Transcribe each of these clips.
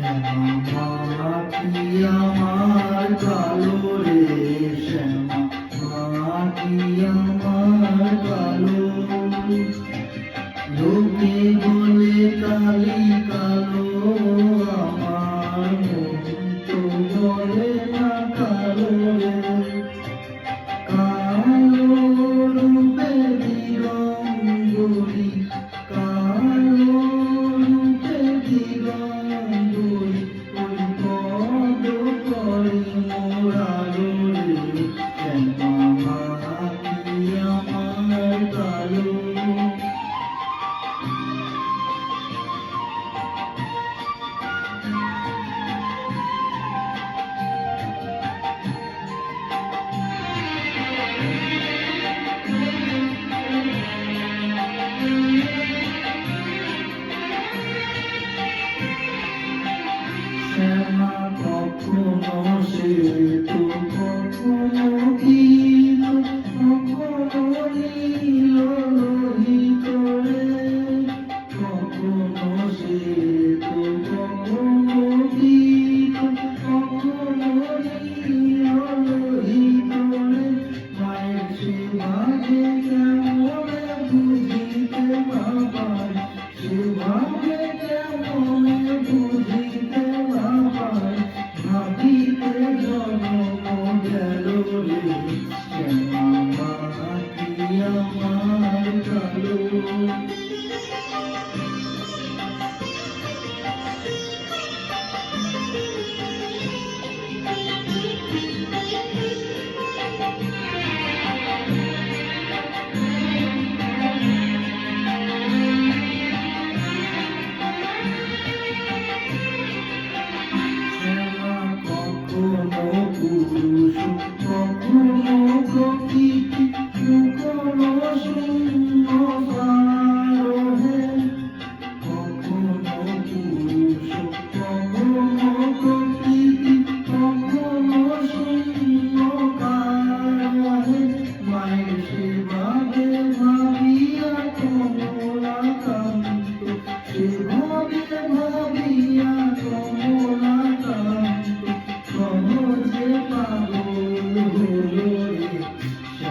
শ্যামা আমার কালো রে শ্যামা you. আমার কালো কখনো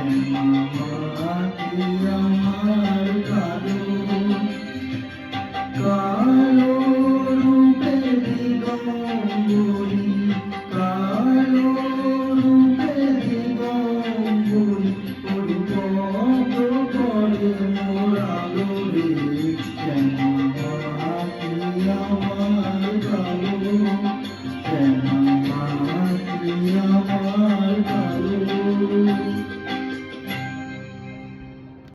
Música hum.